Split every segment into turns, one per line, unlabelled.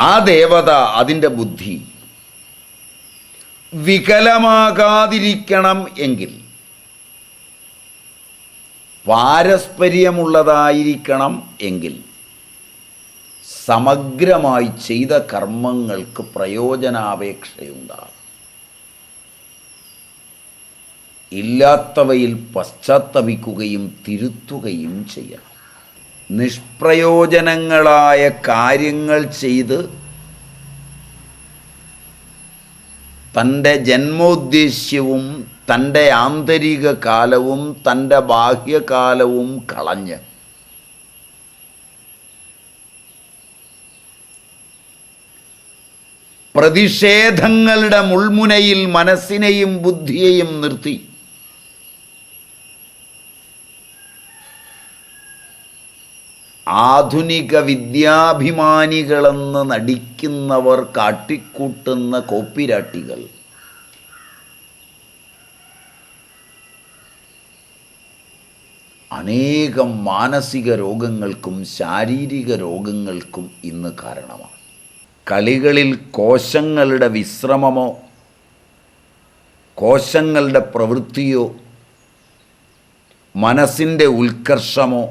ആ ദേവത അതിന്റെ ബുദ്ധി. വികലമാകാതിരിക്കണം എങ്കിൽ. പാരസ്പര്യമുള്ളതായിരിക്കണം എങ്കിൽ. സമഗ്രമായി ചെയ്ത കർമ്മങ്ങൾക്ക് പ്രയോജനാപേക്ഷയുണ്ടാകും. ഇല്ലാത്തവയിൽ പശ്ചാത്തപിക്കുകയും തിരുത്തുകയും ചെയ്യണം. നിഷ്പ്രയോജനങ്ങളായ കാര്യങ്ങൾ ചെയ്ത് തന്റെ ജന്മോദ്ദേശ്യവും തന്റെ ആന്തരിക കാലവും തന്റെ ബാഹ്യകാലവും കളഞ്ഞ്. പ്രതിഷേധങ്ങളുടെ മുൾമുനയിൽ മനസ്സിനെയും ബുദ്ധിയെയും നിർത്തി. ആധുനിക വിദ്യാഭിമാനികളെന്ന് നടിക്കുന്നവർ കാട്ടിക്കൂട്ടുന്ന കോപ്പിരാട്ടികൾ. അനേകം മാനസിക രോഗങ്ങൾക്കും ശാരീരിക രോഗങ്ങൾക്കും ഇന്ന് കാരണമാണ്. കളികളിൽ കോശങ്ങളുടെ വിശ്രമമോ കോശങ്ങളുടെ പ്രവൃത്തിയോ മനസ്സിന്റെ ഉത്കർഷമോ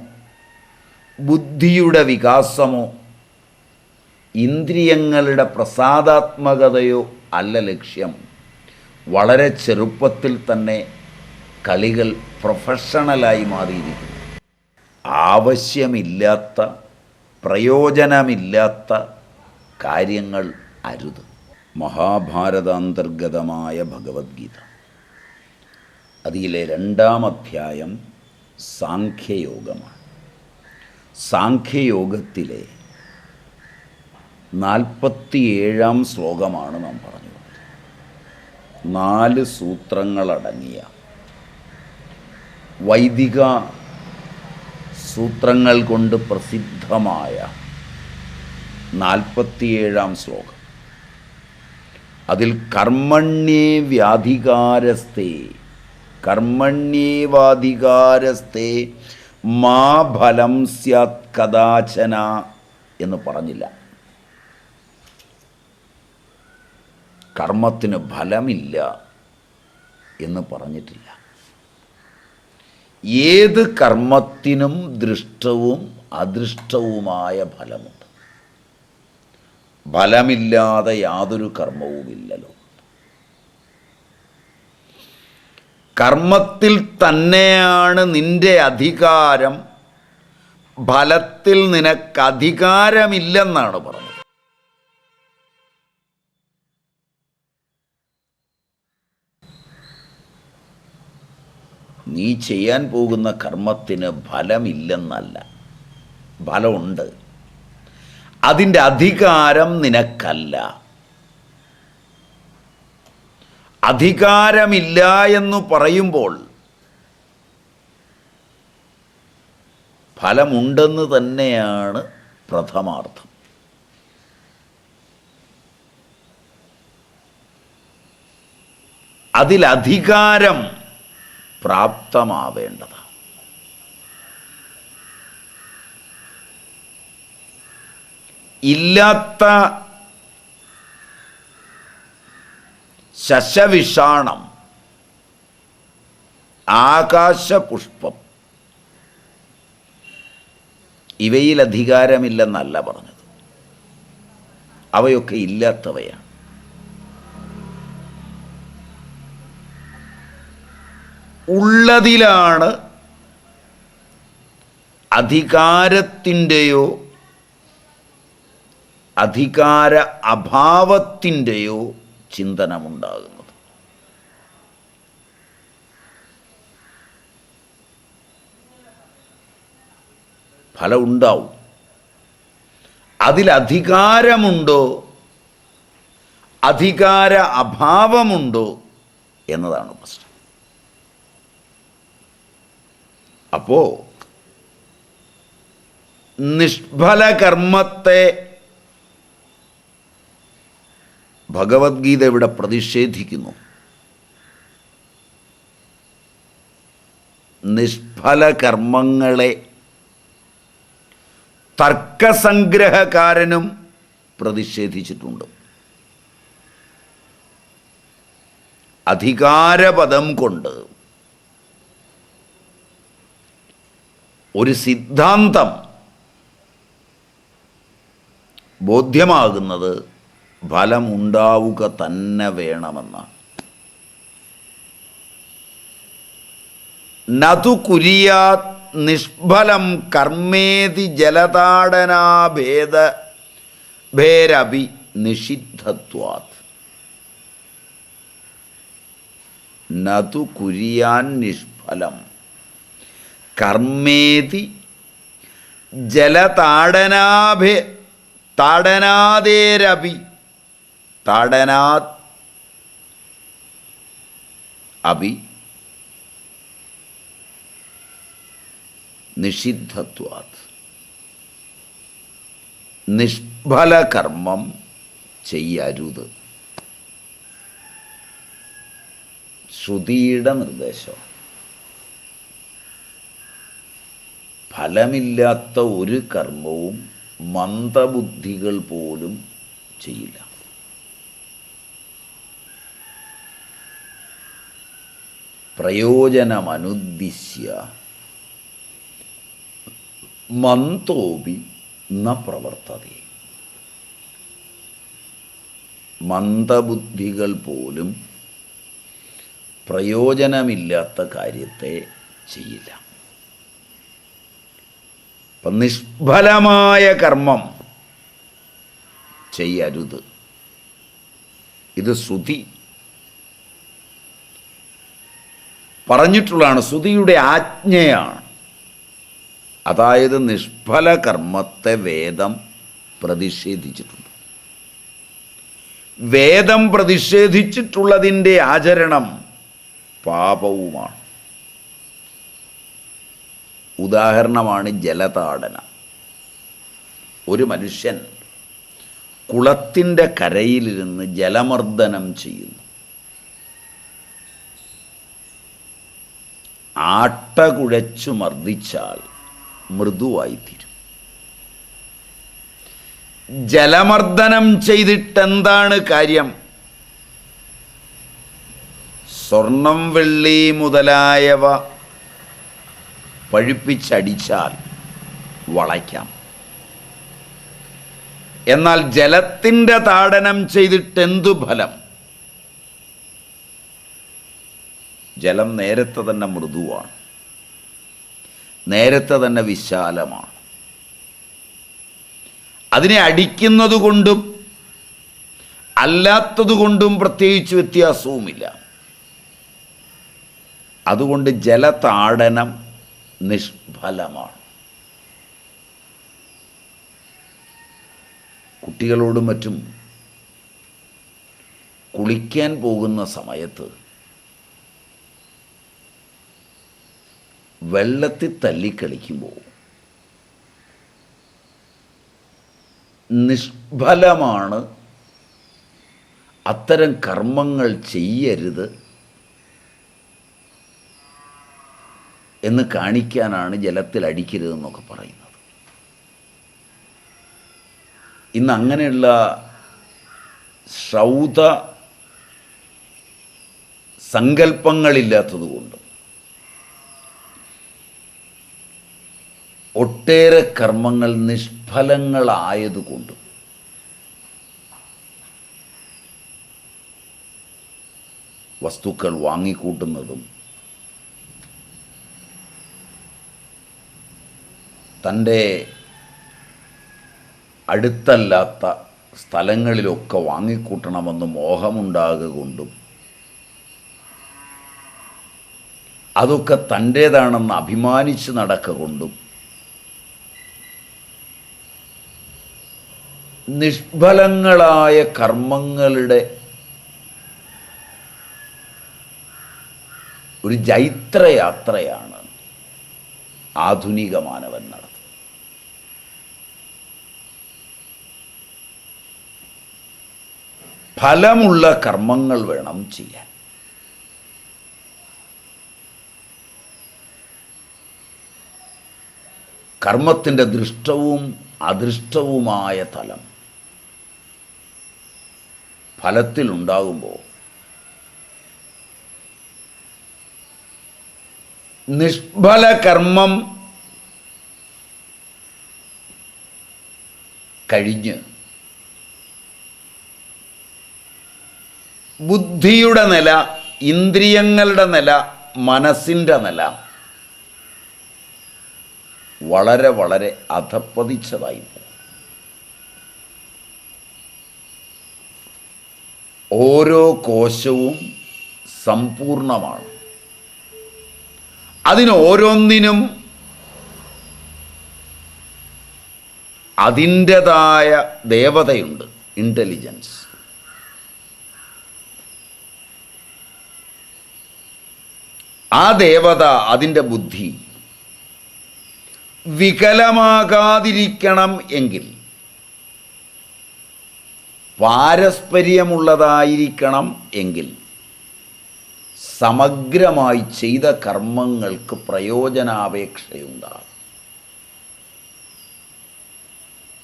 ബുദ്ധിയുടെ വികാസമോ ഇന്ദ്രിയങ്ങളുടെ പ്രസാദാത്മകതയോ അല്ല ലക്ഷ്യം. വളരെ ചെറുപ്പത്തിൽ തന്നെ കളികൾ പ്രൊഫഷണലായി മാറിയിരിക്കുന്നു. ആവശ്യമില്ലാത്ത പ്രയോജനമില്ലാത്ത കാര്യങ്ങൾ അരുത്. മഹാഭാരതാന്തർഗതമായ ഭഗവത്ഗീത. അതിലെ രണ്ടാം അധ്യായം സാഖ്യയോഗമാണ്. സാഖ്യയോഗത്തിലെ നാൽപ്പത്തിയേഴാം ശ്ലോകമാണ് നാം പറഞ്ഞത് നാല് സൂത്രങ്ങളടങ്ങിയ വൈദിക സൂത്രങ്ങൾ കൊണ്ട് പ്രസിദ്ധമായ നാൽപ്പത്തിയേഴാം ശ്ലോകം. അതിൽ കർമ്മണ്യേ വ്യാധികാരസ്ഥേ കർമ്മണ്യേവാധികാരസ്ഥേ മാ ഫലം സ്യാത് കഥാചന എന്ന് പറഞ്ഞില്ല. കർമ്മത്തിന് ഫലമില്ല എന്ന് പറഞ്ഞിട്ടില്ല. ഏത് കർമ്മത്തിനും ദൃഷ്ടവും അദൃഷ്ടവുമായ ഫലമുണ്ട്. ഫലമില്ലാതെ യാതൊരു കർമ്മവുമില്ലല്ലോ. കർമ്മത്തിൽ തന്നെയാണ് നിന്റെ അധികാരം. ഫലത്തിൽ നിനക്ക് അധികാരമില്ലെന്നാണ് പറഞ്ഞത്. നീ ചെയ്യാൻ പോകുന്ന കർമ്മത്തിന് ഫലമില്ലെന്നല്ല. ഫലമുണ്ട്. അതിന്റെ അധികാരം നിനക്കല്ല. അധികാരമില്ല എന്ന് പറയുമ്പോൾ ഫലമുണ്ടെന്ന് തന്നെയാണ് പ്രഥമാർത്ഥം. അതിലധികാരം പ്രാപ്തമാവേണ്ടതാണ്. ഇല്ലാത്ത ശശവിഷാണം. ആകാശപുഷ്പം. ഇവയിൽ അധികാരമില്ലെന്നല്ല പറഞ്ഞത്. അവയൊക്കെ ഇല്ലാത്തവയാണ്. ഉള്ളതിലാണ് അധികാരത്തിന്റെയോ അധികാര അഭാവത്തിന്റെയോ ചിന്തനമുണ്ടാകുന്നത്. ഫലം ഉണ്ടാവും. അതിലധികാരമുണ്ടോ? അധികാര അഭാവമുണ്ടോ? എന്നതാണ് പ്രശ്നം. അപ്പോ നിഷ്ഫല കർമ്മത്തെ ഭഗവത്ഗീത ഇവിടെ പ്രതിഷേധിക്കുന്നു. നിഷ്ഫല കർമ്മങ്ങളെ തർക്കസംഗ്രഹകാരനും പ്രതിഷേധിച്ചിട്ടുണ്ട്. അധികാരപദം കൊണ്ട് ഒരു സിദ്ധാന്തം ബോധ്യമാകുന്നത് ഫലമുണ്ടാവുക തന്നെ വേണമെന്നാണ്. നതു കുരിയാ നിഷ്ഫലം കർമ്മേതി ജലതാടനാഭേദ ഭേരഭി നിഷിദ്ധത്വാത്. നതു കുരിയാൻ നിഷ്ഫലം കർമ്മേതി ജലതാടനാഭേ താടനാദേരപി താടനാത് അഭി നിഷിദ്ധത്വാത്. നിഷ്ഫലകർമ്മം ചെയ്യരുത്. ശ്രുതിയുടെ നിർദ്ദേശം. ഫലമില്ലാത്ത ഒരു കർമ്മവും മന്ദബുദ്ധികൾ പോലും ചെയ്യില്ല. പ്രയോജനമനുദ്ദിശ്യ മന്തോപി ന പ്രവർത്തതി. മന്ദബുദ്ധികൾ പോലും പ്രയോജനമില്ലാത്ത കാര്യത്തെ ചെയ്യില്ല. അപ്പം നിഷ്ഫലമായ കർമ്മം ചെയ്യരുത്. ഇത് ശ്രുതി പറഞ്ഞിട്ടുള്ളതാണ്. ശ്രുതിയുടെ ആജ്ഞയാണ്. അതായത് നിഷ്ഫല കർമ്മത്തെ വേദം പ്രതിഷേധിച്ചിട്ടുണ്ട്. വേദം പ്രതിഷേധിച്ചിട്ടുള്ളതിന്റെ ആചരണം പാപവുമാണ്. ഉദാഹരണമാണ് ജലതാടന. ഒരു മനുഷ്യൻ കുളത്തിന്റെ കരയിലിരുന്ന് ജലമർദ്ദനം ചെയ്യുന്നു. ആട്ട കുഴച്ചു മർദ്ദിച്ചാൽ മൃദുവായിത്തീരും. ജലമർദ്ദനം ചെയ്തിട്ടെന്താണ് കാര്യം? സ്വർണം വെള്ളി മുതലായവ പഴുപ്പിച്ചടിച്ചാൽ വളയ്ക്കാം. എന്നാൽ ജലത്തിന്റെ താടനം ചെയ്തിട്ടെന്തു ഫലം? ജലം നേരത്തെ തന്നെ മൃദുവാണ്. നേരത്തെ തന്നെ വിശാലമാണ്. അതിനെ അടിക്കുന്നത് കൊണ്ടും അല്ലാത്തത് കൊണ്ടും പ്രത്യേകിച്ച് വ്യത്യാസവുമില്ല. അതുകൊണ്ട് ജലതാടനം നിഷ്ഫലമാണ്. കുട്ടികളോടും മറ്റും കുളിക്കാൻ പോകുന്ന സമയത്ത് വെള്ളത്തിൽ തല്ലിക്കളിക്കുമ്പോൾ നിഷ്ഫലമാണ്. അത്തരം കർമ്മങ്ങൾ ചെയ്യരുത് എന്ന് കാണിക്കാനാണ് ജലത്തിൽ അടിക്കരുതെന്നൊക്കെ പറയുന്നത്. ഇന്ന് അങ്ങനെയുള്ള ശ്രൗത സങ്കല്പങ്ങളില്ലാത്തതുകൊണ്ട് ഒട്ടേറെ കർമ്മങ്ങൾ നിഷ്ഫലങ്ങളായതുകൊണ്ടും. വസ്തുക്കൾ വാങ്ങിക്കൂട്ടുന്നതും തന്റെ അടുത്തല്ലാത്ത സ്ഥലങ്ങളിലൊക്കെ വാങ്ങിക്കൂട്ടണമെന്ന് മോഹമുണ്ടാകുക കൊണ്ടും അതൊക്കെ തന്റേതാണെന്ന് അഭിമാനിച്ച് നടക്ക കൊണ്ടും നിഷ്ഫലങ്ങളായ കർമ്മങ്ങളുടെ ഒരു ജൈത്രയാത്രയാണ് ആധുനിക മാനവൻ നടത്തുന്നത്. ഫലമുള്ള കർമ്മങ്ങൾ വേണം ചെയ്യാൻ. കർമ്മത്തിന്റെ ദൃഷ്ടവും അദൃഷ്ടവുമായ തലം ഫലത്തിലുണ്ടാകുമ്പോൾ നിഷ്ഫല കർമ്മം കഴിഞ്ഞ് ബുദ്ധിയുടെ നില ഇന്ദ്രിയങ്ങളുടെ നില മനസ്സിന്റെ നില വളരെ വളരെ അധപ്പതിച്ചതായി ഓരോ കോശവും സമ്പൂർണമാണ്. അതിന് ഓരോന്നിനും അതിന്റെതായ ദേവതയുണ്ട് ഇന്റലിജൻസ് ആ ദേവത അതിന്റെ ബുദ്ധി വികലമാകാതിരിക്കണം എങ്കിൽ പാരസ്പര്യമുള്ളതായിരിക്കണം എങ്കിൽ സമഗ്രമായി ചെയ്ത കർമ്മങ്ങൾക്ക് പ്രയോജനാപേക്ഷയുണ്ടാകും.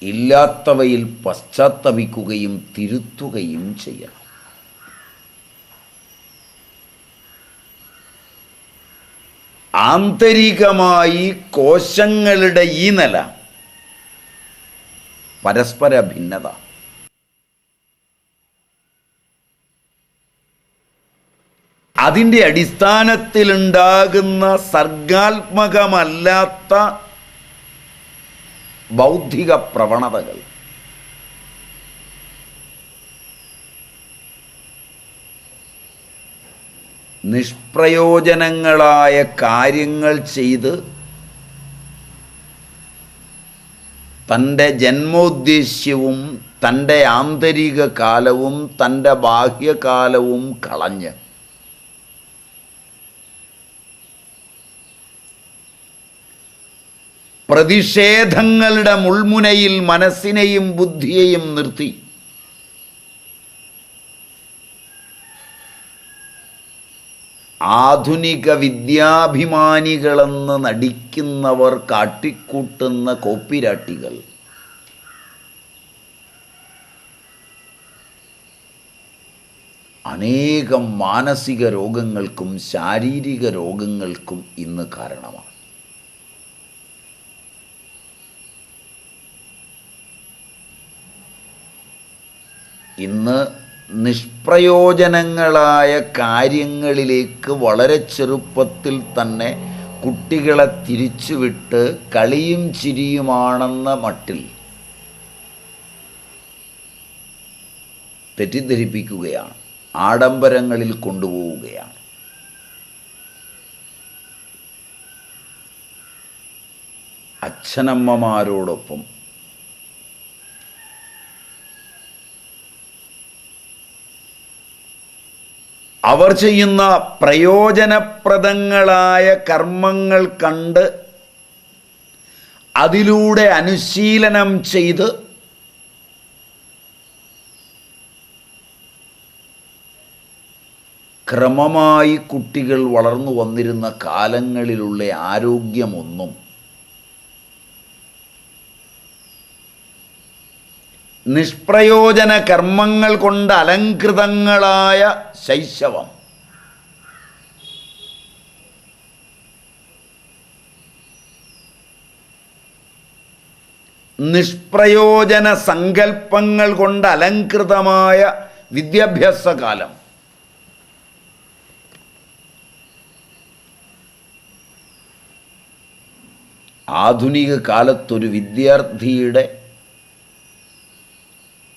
ഇല്ലാത്തവയിൽ പശ്ചാത്തപിക്കുകയും തിരുത്തുകയും ചെയ്യണം. ആന്തരികമായി കോശങ്ങളുടെ ഈ നില പരസ്പര ഭിന്നത. അതിന്റെ അടിസ്ഥാനത്തിലുണ്ടാകുന്ന സർഗാത്മകമല്ലാത്ത ബൗദ്ധിക പ്രവണതകൾ. നിഷ്പ്രയോജനങ്ങളായ കാര്യങ്ങൾ ചെയ്ത് തന്റെ ജന്മോദ്ദേശ്യവും തന്റെ ആന്തരിക കാലവും തന്റെ ബാഹ്യകാലവും കളഞ്ഞ് പ്രതിഷേധങ്ങളുടെ മുൾമുനയിൽ മനസ്സിനെയും ബുദ്ധിയെയും നിർത്തി. ആധുനിക വിദ്യാഭിമാനികളെന്ന് നടിക്കുന്നവർ കാട്ടിക്കൂട്ടുന്ന കോപ്പിരാട്ടികൾ. അനേകം മാനസിക രോഗങ്ങൾക്കും ശാരീരിക രോഗങ്ങൾക്കും ഇന്ന് കാരണമാണ്. ഇന്ന് നിഷ്പ്രയോജനങ്ങളായ കാര്യങ്ങളിലേക്ക് വളരെ ചെറുപ്പത്തിൽ തന്നെ കുട്ടികളെ തിരിച്ചുവിട്ട് കളിയും ചിരിയുമാണെന്ന മട്ടിൽ തെറ്റിദ്ധരിപ്പിക്കുകയാണ്. ആഡംബരങ്ങളിൽ കൊണ്ടുപോവുകയാണ്. അച്ഛനമ്മമാരോടൊപ്പം അവർ ചെയ്യുന്ന പ്രയോജനപ്രദങ്ങളായ കർമ്മങ്ങൾ കണ്ട് അതിലൂടെ അനുശീലനം ചെയ്ത് ക്രമമായി കുട്ടികൾ വളർന്നു വന്നിരുന്ന കാലങ്ങളിലുള്ള ആരോഗ്യമൊന്നും നിഷ്പ്രയോജന കർമ്മങ്ങൾ കൊണ്ട് അലങ്കൃതങ്ങളായ ശൈശവം. നിഷ്പ്രയോജന സങ്കല്പങ്ങൾ കൊണ്ട് അലങ്കൃതമായ വിദ്യാഭ്യാസ കാലം ആധുനിക കാലത്തൊരു വിദ്യാർത്ഥിയുടെ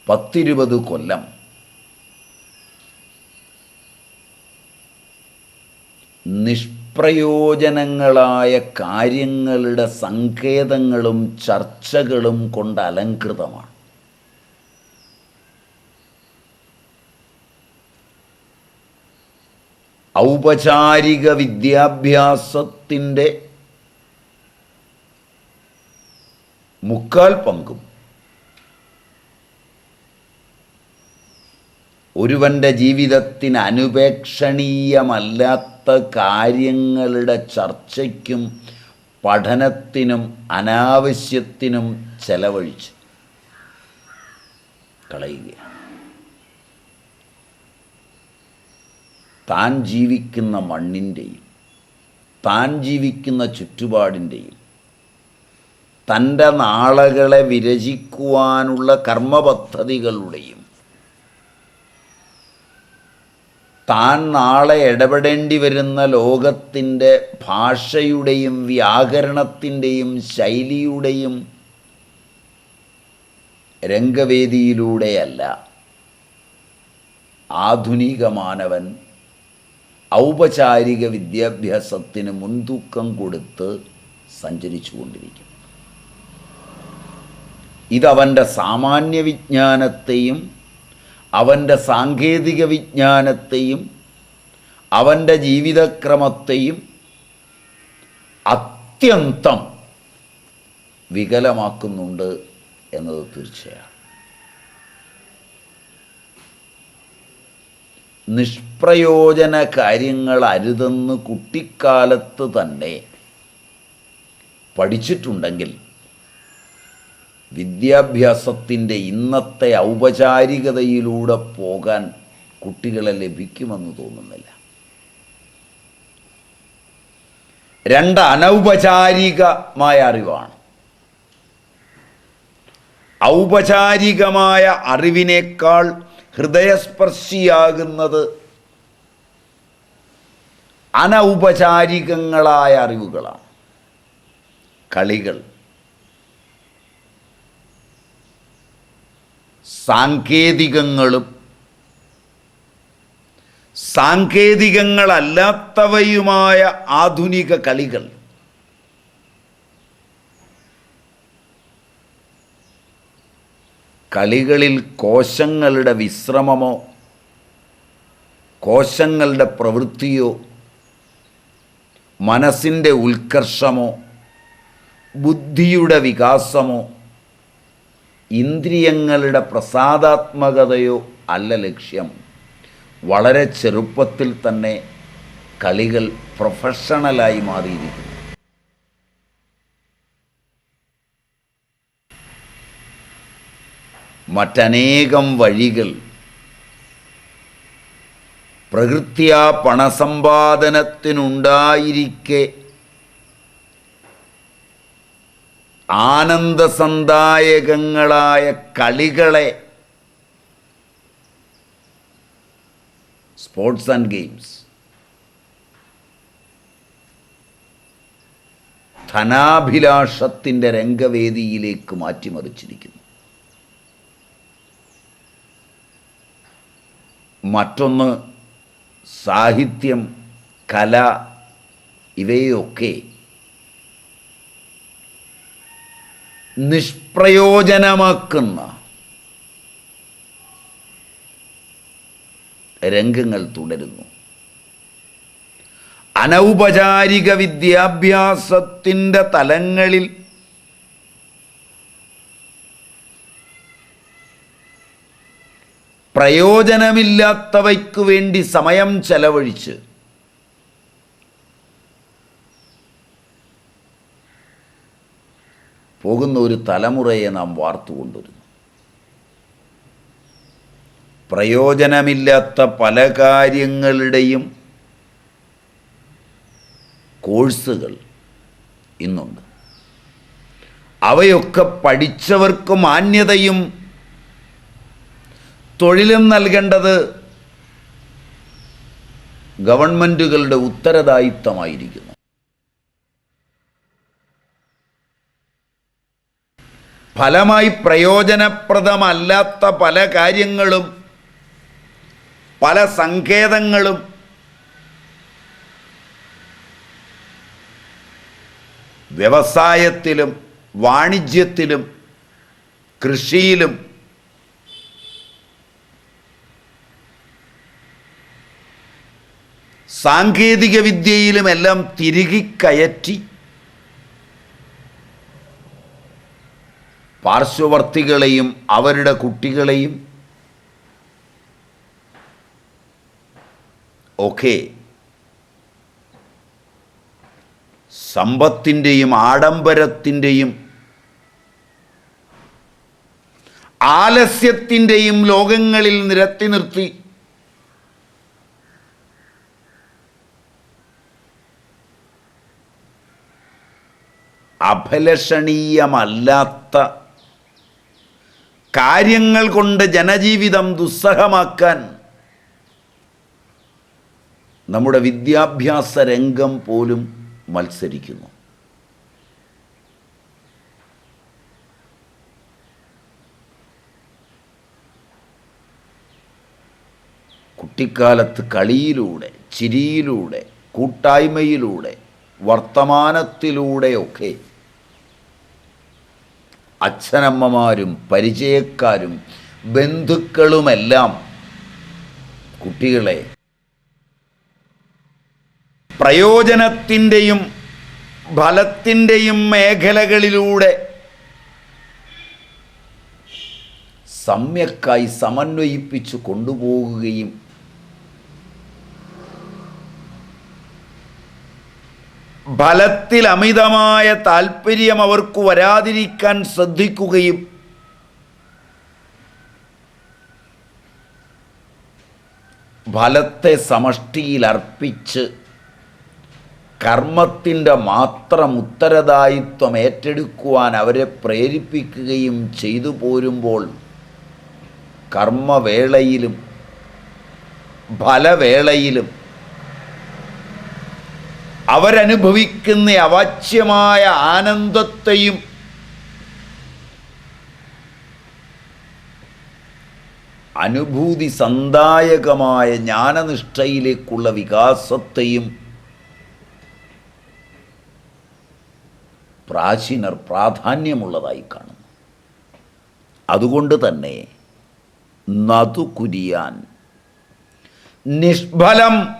പത്തിരുപത് കൊല്ലം. നിഷ്പ്രയോജനങ്ങളായ കാര്യങ്ങളുടെ സങ്കേതങ്ങളും ചർച്ചകളും കൊണ്ട് അലങ്കൃതമാണ് ഔപചാരിക വിദ്യാഭ്യാസത്തിന്റെ മുക്കാൽ പങ്കും ഒരുവന്റെ ജീവിതത്തിന് അനുപേക്ഷണീയമല്ലാത്ത കാര്യങ്ങളുടെ ചർച്ചയ്ക്കും പഠനത്തിനും അനാവശ്യത്തിനും ചെലവഴിച്ച് കളയുകയാണ്. താൻ ജീവിക്കുന്ന മണ്ണിന്റെയും താൻ ജീവിക്കുന്ന ചുറ്റുപാടിന്റെയും തന്റെ നാളകളെ വിരചിക്കുവാനുള്ള കർമ്മപദ്ധതികളുടെയും താൻ നാളെ ഇടപെടേണ്ടി വരുന്ന ലോകത്തിന്റെ ഭാഷയുടെയും വ്യാകരണത്തിന്റെയും ശൈലിയുടെയും രംഗവേദിയിലൂടെയല്ല. ആധുനിക മാനവൻ ഔപചാരിക വിദ്യാഭ്യാസത്തിന് മുൻതൂക്കം കൊടുത്ത് സഞ്ചരിച്ചു കൊണ്ടിരിക്കും. ഇതവന്റെ സാമാന്യ വിജ്ഞാനത്തെയും അവന്റെ സാങ്കേതിക വിജ്ഞാനത്തെയും അവന്റെ ജീവിതക്രമത്തെയും അത്യന്തം വികലമാക്കുന്നുണ്ട് എന്നത് തീർച്ചയാണ്. നിഷ്പ്രയോജന കാര്യങ്ങൾ അരുതെന്ന് കുട്ടിക്കാലത്ത് തന്നെ പഠിച്ചിട്ടുണ്ടെങ്കിൽ വിദ്യാഭ്യാസത്തിന്റെ ഇന്നത്തെ ഔപചാരികതയിലൂടെ പോകാൻ കുട്ടികളെ ലഭിക്കുമെന്ന് തോന്നുന്നില്ല. രണ്ട് അനൗപചാരികമായ അറിവാണ്. ഔപചാരികമായ അറിവിനേക്കാൾ ഹൃദയസ്പർശിയാകുന്നത് അനൗപചാരികങ്ങളായ അറിവുകളാണ്. കളികൾ. സാങ്കേതികങ്ങളും സാങ്കേതികങ്ങളല്ലാത്തവയുമായ ആധുനിക കളികൾ കളികളിൽ കോശങ്ങളുടെ വിശ്രമമോ കോശങ്ങളുടെ പ്രവൃത്തിയോ മനസ്സിന്റെ ഉത്കർഷമോ ബുദ്ധിയുടെ വികാസമോ ഇന്ദ്രിയങ്ങളുടെ പ്രസാദാത്മകതയോ അല്ല ലക്ഷ്യം. വളരെ ചെറുപ്പത്തിൽ തന്നെ കളികൾ പ്രൊഫഷണലായി മാറിയിരിക്കുന്നു. മറ്റനേകം വഴികൾ പ്രകൃത്യാ പണസമ്പാദനത്തിനുണ്ടായിരിക്കെ ആനന്ദസന്ദായകങ്ങളായ കളികളെ സ്പോർട്സ് ആൻഡ് ഗെയിംസ്. ധനാഭിലാഷത്തിന്റെ രംഗവേദിയിലേക്ക് മാറ്റിമറിച്ചിരിക്കുന്നു. മറ്റൊന്ന് സാഹിത്യം കല ഇവയൊക്കെ നിഷ്പ്രയോജനമാക്കുന്ന രംഗങ്ങൾ തുടരുന്നു. അനൗപചാരിക വിദ്യാഭ്യാസത്തിന്റെ തലങ്ങളിൽ പ്രയോജനമില്ലാത്തവയ്ക്കു വേണ്ടി സമയം ചെലവഴിച്ച് പോകുന്ന ഒരു തലമുറയെ നാം വാർത്തുകൊണ്ടിരുന്നു. പ്രയോജനമില്ലാത്ത പല കാര്യങ്ങളുടെയും കോഴ്സുകൾ ഇന്നുണ്ട്. അവയൊക്കെ പഠിച്ചവർക്ക് മാന്യതയും തൊഴിലും നൽകേണ്ടത് ഗവൺമെന്റുകളുടെ ഉത്തരദായിത്വമായിരിക്കുന്നു ഫലമായി പ്രയോജനപ്രദമല്ലാത്ത പല കാര്യങ്ങളും പല സങ്കേതങ്ങളും വ്യവസായത്തിലും വാണിജ്യത്തിലും കൃഷിയിലും സാങ്കേതിക വിദ്യയിലുമെല്ലാം തിരികെ കയറ്റി പാർശ്വവർത്തികളെയും അവരുടെ കുട്ടികളെയും ഒക്കെ സമ്പത്തിന്റെയും ആഡംബരത്തിന്റെയും ആലസ്യത്തിന്റെയും ലോകങ്ങളിൽ നിരത്തി നിർത്തി അഫലഷണീയമല്ലാത്ത കാര്യങ്ങൾ കൊണ്ട് ജനജീവിതം ദുസ്സഹമാക്കാൻ നമ്മുടെ വിദ്യാഭ്യാസ രംഗം പോലും മത്സരിക്കുന്നു. കുട്ടിക്കാലത്ത് കളിയിലൂടെ ചിരിയിലൂടെ കൂട്ടായ്മയിലൂടെ വർത്തമാനത്തിലൂടെയൊക്കെ അച്ഛനമ്മമാരും പരിചയക്കാരും ബന്ധുക്കളുമെല്ലാം കുട്ടികളെ പ്രയോജനത്തിന്റെയും ഫലത്തിന്റെയും മേഖലകളിലൂടെ സമ്യക്കായി സമന്വയിപ്പിച്ചു കൊണ്ടുപോകുകയും ഫലത്തിൽ അമിതമായ താല്പര്യം അവർക്ക് വരാതിരിക്കാൻ ശ്രദ്ധിക്കുകയും ഫലത്തെ സമഷ്ടിയിൽ അർപ്പിച്ച് കർമ്മത്തിന്റെ മാത്രം ഉത്തരദായിത്വം ഏറ്റെടുക്കുവാൻ അവരെ പ്രേരിപ്പിക്കുകയും ചെയ്തു പോരുമ്പോൾ കർമ്മവേളയിലും ഫലവേളയിലും അവരനുഭവിക്കുന്ന അവാച്യമായ ആനന്ദത്തെയും അനുഭൂതി സന്ദായകമായ ജ്ഞാനനിഷ്ഠയിലേക്കുള്ള വികാസത്തെയും പ്രാചീനർ പ്രാധാന്യമുള്ളതായി കാണുന്നു. അതുകൊണ്ട് തന്നെ നതു കുരിയാൻ നിഷ്ഫലം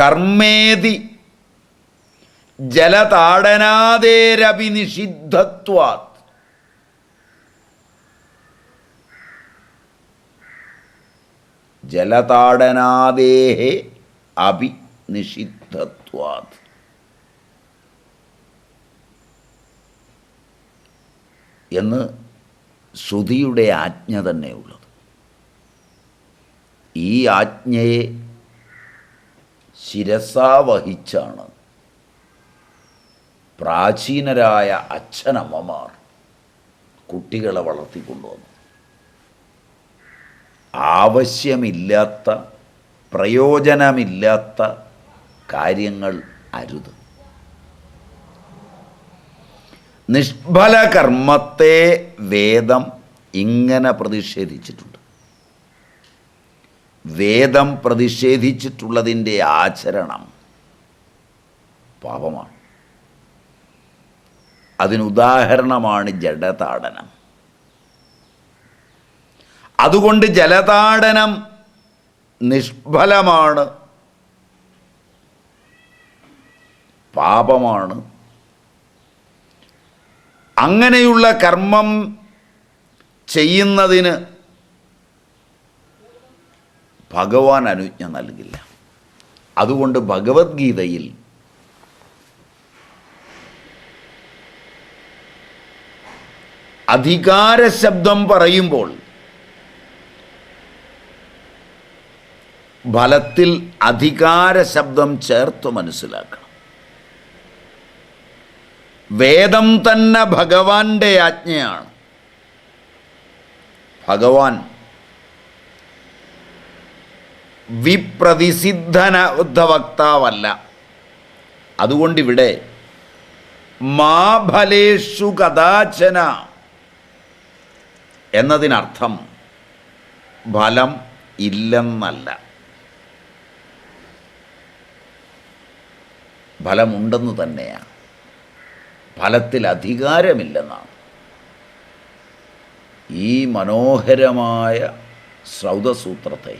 കർമ്മേതി ജലതാടനാദേരപി നിഷിദ്ധത്വാത് ജലതാടനാദേഹേ അഭി നിഷിദ്ധത്വാത് എന്ന് ശ്രുതിയുടെ ആജ്ഞ തന്നെയുള്ളത് ഈ ആജ്ഞയെ ശിരസാ വഹിച്ചാണ് പ്രാചീനരായ അച്ഛനമ്മമാർ കുട്ടികളെ വളർത്തിക്കൊണ്ടുവന്നു. ആവശ്യമില്ലാത്ത പ്രയോജനമില്ലാത്ത കാര്യങ്ങൾ അരുത്. നിഷ്ഫല കർമ്മത്തെ വേദം ഇങ്ങനെ പ്രതിഷേധിച്ചിട്ടുണ്ട്. വേദം പ്രതിഷേധിച്ചിട്ടുള്ളതിന്റെ ആചരണം പാപമാണ്. അതിനുദാഹരണമാണ് ജഡതാടനം. അതുകൊണ്ട് ജലതാടനം നിഷ്ഫലമാണ് പാപമാണ്. അങ്ങനെയുള്ള കർമ്മം ചെയ്യുന്നതിന് ഭഗവാൻ അനുജ്ഞ നൽകില്ല. അതുകൊണ്ട് ഭഗവത്ഗീതയിൽ അധികാര ശബ്ദം പറയുമ്പോൾ ഫലത്തിൽ അധികാര ശബ്ദം ചേർത്ത് മനസ്സിലാക്കണം. വേദം തന്നെ ഭഗവാന്റെ ആജ്ഞയാണ്. ഭഗവാൻ വിപ്രതിസിദ്ധന വക്താവല്ല. അതുകൊണ്ടിവിടെ മാഫലേഷു കഥാചന എന്നതിനർത്ഥം ഫലം ഇല്ലെന്നല്ല. ഫലമുണ്ടെന്ന് തന്നെയാണ് ഫലത്തിൽ അധികാരമില്ലെന്നാണ്. ഈ മനോഹരമായ ശ്രൗതസൂത്രത്തെ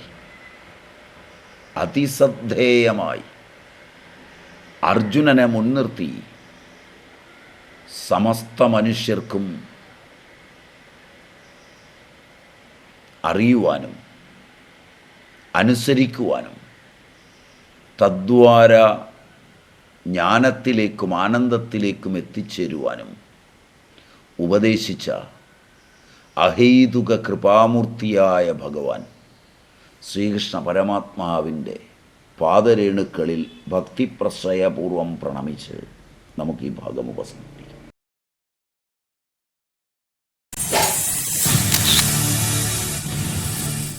അതിശ്രദ്ധേയമായി അർജുനനെ മുൻനിർത്തി സമസ്ത മനുഷ്യർക്കും അറിയുവാനും അനുസരിക്കുവാനും തദ്വാര ജ്ഞാനത്തിലേക്കും ആനന്ദത്തിലേക്കും എത്തിച്ചേരുവാനും ഉപദേശിച്ച അഹൈതുക കൃപാമൂർത്തിയായ ഭഗവാൻ ശ്രീകൃഷ്ണ പരമാത്മാവിന്റെ പാദരേണുക്കളിൽ ഭക്തിപ്രശ്രയപൂർവം പ്രണമിച്ച് നമുക്ക് ഈ ഭാഗം ഉപസംഹരിക്കാം.